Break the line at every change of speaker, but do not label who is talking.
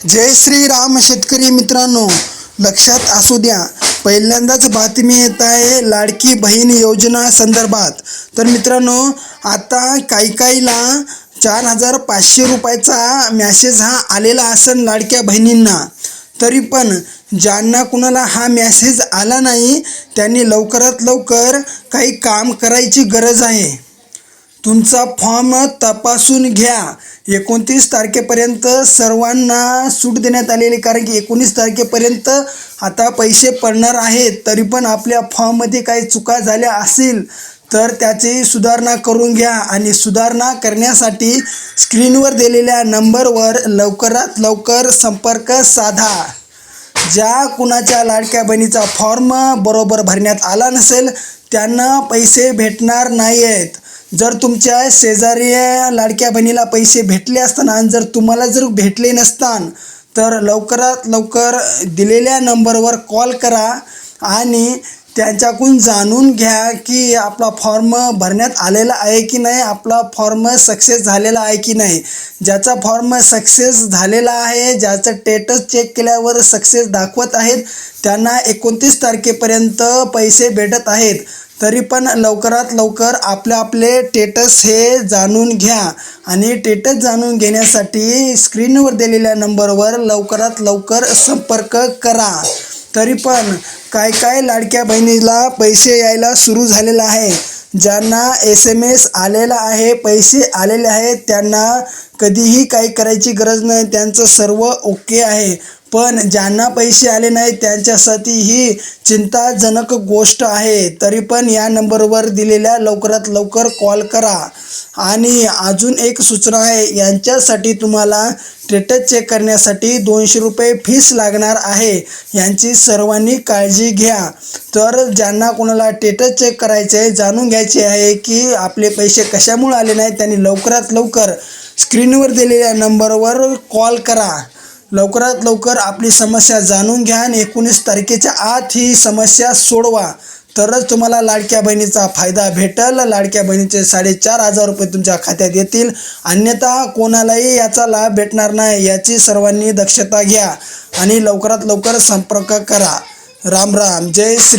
जय श्रीराम शेतकरी मित्रांनो लक्षात असू द्या पहिल्यांदाच बातमी येत आहे लाडकी बहीण योजना संदर्भात. तर मित्रांनो आता काही काहीला चार हजार पाचशे रुपयाचा मॅसेज हा आलेला असन लाडक्या बहिणींना. तरी पण ज्यांना कुणाला हा मॅसेज आला नाही त्यांनी लवकरात लवकर काही काम करायची गरज आहे. तुमचा फॉर्म तपासून घ्या. एकोणतीस तारखेपर्यंत सर्वांना सूट देण्यात आलेली कारण की एकोणीस तारखेपर्यंत आता पैसे पडणार आहेत. तरी पण आपल्या फॉर्ममध्ये काही चुका झाल्या असेल तर त्याची सुधारणा करून घ्या. आणि सुधारणा करण्यासाठी स्क्रीनवर दिलेल्या नंबरवर लवकरात लवकर संपर्क साधा. ज्या कुणाच्या लाडक्या बहिणीचा फॉर्म बरोबर भरण्यात आला नसेल त्यांना पैसे भेटणार नाही आहेत जर तुमच्या शेजारी लाडक्या बहिणीला पैसे भेटले असताना आणि जर तुम्हाला जर भेटले नसतान तर लवकरात लवकर दिलेल्या नंबरवर कॉल करा आणि त्यांच्याकडून जाणून घ्या की आपला फॉर्म भरण्यात आलेला आहे की नाही आपला फॉर्म सक्सेस झालेला आहे की नाही. ज्याचा फॉर्म सक्सेस झालेला आहे ज्याचं टेटस चेक केल्यावर सक्सेस दाखवत आहेत त्यांना एकोणतीस तारखेपर्यंत पैसे भेटत आहेत. तरी पण लवकरात लवकर आपले आपले टेटस हे जाणून घ्या. आणि टेटस जाणून घेण्यासाठी स्क्रीनवर दिलेल्या नंबरवर लवकरात लवकर संपर्क करा. तरी पण काय काय लाडक्या बहिणीला पैसे यायला सुरू झालेलं आहे ज्यांना एस एम एस आलेला आहे पैसे आलेले आहेत त्यांना कधीही काही करायची गरज नाही त्यांचं सर्व ओके आहे. पण ज्यांना पैसे आले नाही त्यांच्यासाठी ही चिंताजनक गोष्ट आहे. तरी पण या नंबरवर दिलेल्या लवकरात लवकर कॉल करा. आणि अजून एक सूचना आहे यांच्यासाठी तुम्हाला स्टेटस चेक करण्यासाठी दोनशे रुपये फीस लागणार आहे. यांची सर्वांनी काळजी घ्या. तर ज्यांना कोणाला स्टेटस चेक करायचे आहे जाणून घ्यायचे आहे की आपले पैसे कशामुळे आले नाही त्यांनी लवकरात लवकर स्क्रीनवर दिलेल्या नंबरवर कॉल करा. लवकरात लवकर आपली समस्या जाणून घ्या आणि एकोणीस तारखेच्या आत ही समस्या सोडवा. तरच तुम्हाला लाडक्या बहिणीचा फायदा भेटेल. लाडक्या बहिणीचे साडेचार हजार रुपये तुमच्या खात्यात येतील. अन्यथा कोणालाही याचा लाभ भेटणार नाही. याची सर्वांनी दक्षता घ्या आणि लवकरात लवकर संपर्क करा. राम राम. जय श्री